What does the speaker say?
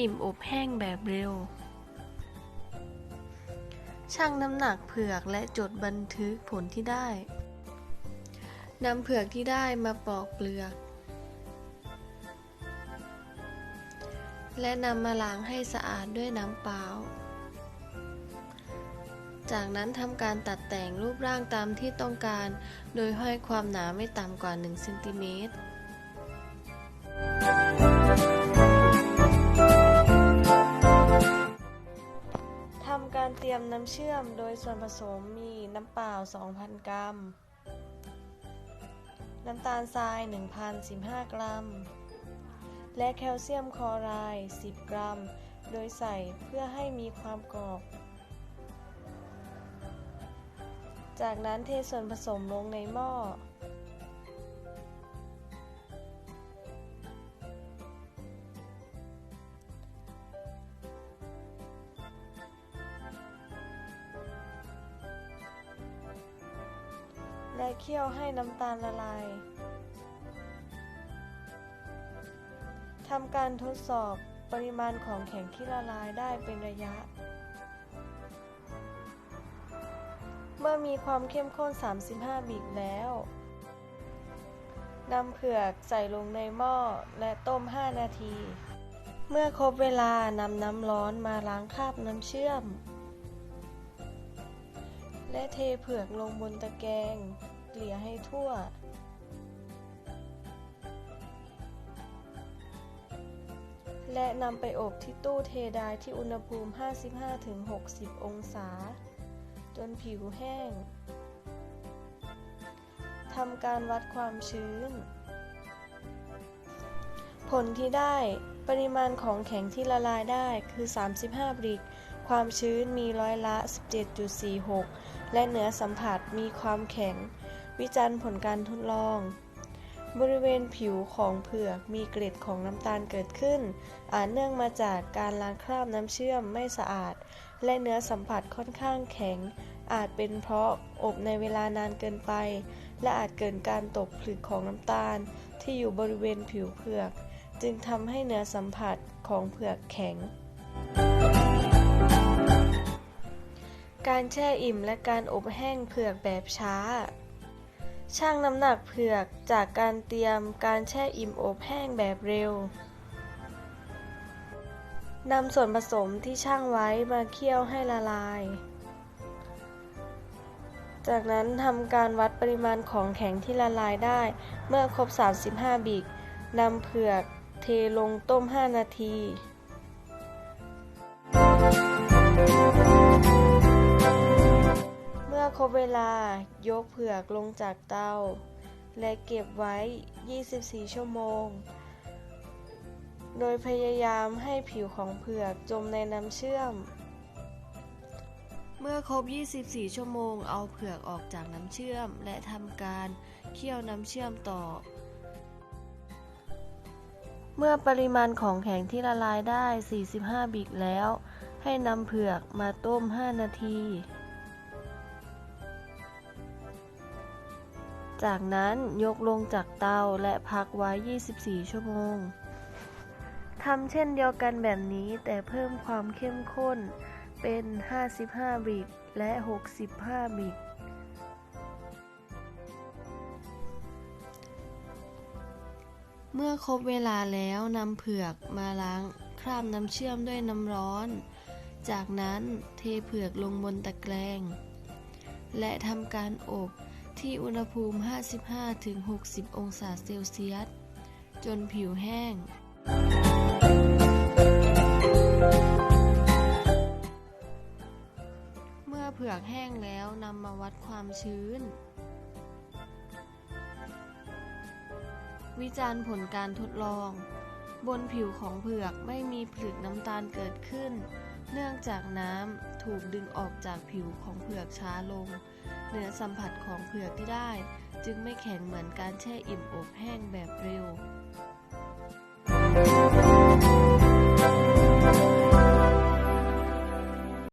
อิ่มอบแห้งแบบเร็ว ชั่งน้ำหนักเผือกและจดบันทึกผลที่ได้นำเผือกที่ได้มาปอกเปลือก และนำมาล้างให้สะอาดด้วยน้ำเปล่า จากนั้นทำการตัดแต่งรูปร่างตามที่ต้องการ โดยห้อยความหนาไม่ต่ำกว่า 1 เซนติเมตร เตรียมน้ำเชื่อมโดยส่วนผสมมีน้ำเปล่า 2,000 กรัม น้ำตาลทราย 1,015 กรัม และแคลเซียมคลอไรด์ 10 กรัม โดยใส่เพื่อให้มีความกรอบ จากนั้นเทส่วนผสมลงในหม้อ เคี่ยวให้น้ำตาลละลาย ทำการทดสอบปริมาณของแข็งที่ละลายได้เป็นระยะ เมื่อมีความเข้มข้น 35 บิกแล้วนำเผือกใส่ลงในหม้อและต้ม 5 นาที เมื่อครบเวลานำน้ำร้อนมาล้างคราบน้ำเชื่อม และเทเผือกลงบนตะแกรง เกลี่ยให้ทั่ว และนำไปอบที่ตู้เทดายที่อุณหภูมิ 55-60 องศา จนผิวแห้ง ทำการวัดความชื้น ผลที่ได้ปริมาณของแข็งที่ละลายได้คือ 35 บริก ความชื้นมีร้อยละ 17.46 และเหนือสัมผัสมีความแข็ง วิจารณ์ผลการทดลอง บริเวณผิวของเผือกมีเกล็ดของน้ำตาลเกิดขึ้น อาจเนื่องมาจากการล้างคราบน้ำเชื่อมไม่สะอาด และเนื้อสัมผัสค่อนข้างแข็ง อาจเป็นเพราะอบในเวลานานเกินไป และอาจเกิดการตกผลึกของน้ำตาล ที่อยู่บริเวณผิวเผือก จึงทำให้เนื้อสัมผัสของเผือกแข็งการแช่อิ่มและการอบแห้งเผือกแบบช้า ชั่งน้ำหนักเผือกจากการเตรียมการแช่อิ่มอบแห้งแบบเร็วนำส่วนผสมที่ชั่งไว้มาเคี่ยวให้ละลาย จากนั้นทำการวัดปริมาณของแข็งที่ละลายได้ เมื่อครบ 35 บิกนำเผือกเทลงต้ม 5 นาที ครบเวลายกเผือกลงจากเตา และเก็บไว้ 24 ชั่วโมง โดยพยายามให้ผิวของเผือกจมในน้ำเชื่อม เมื่อครบ 24 ชั่วโมง เอาเผือกออกจากน้ำเชื่อม และทำการเคี่ยวน้ำเชื่อมต่อ เมื่อปริมาณของแข็งที่ละลายได้ 45 บิกแล้ว ให้นำเผือกมาต้ม 5 นาที จากนั้นยกลงจากเตาและพักไว้ 24 ชั่วโมง ทำเช่นเดียวกันแบบนี้แต่เพิ่มความเข้มข้นเป็น 55 บิกและ 65 บิก เมื่อครบเวลาแล้วนำเผือกมาล้างคราบน้ำเชื่อมด้วยน้ำร้อน จากนั้นเทเผือกลงบนตะแกรง และทำการอบ ที่อุณหภูมิ 55-60 องศาเซลเซียส จนผิวแห้ง เมื่อเผือกแห้งแล้วนำมาวัดความชื้น วิจารณ์ผลการทดลอง บนผิวของเผือกไม่มีผลึกน้ำตาลเกิดขึ้น เนื่องจากน้ำถูกดึงออกจากผิวของเผือกช้าลง เนื้อสัมผัสของเผือกที่ได้ จึงไม่แข็งเหมือนการแช่อิ่มอบแห้งแบบเร็ว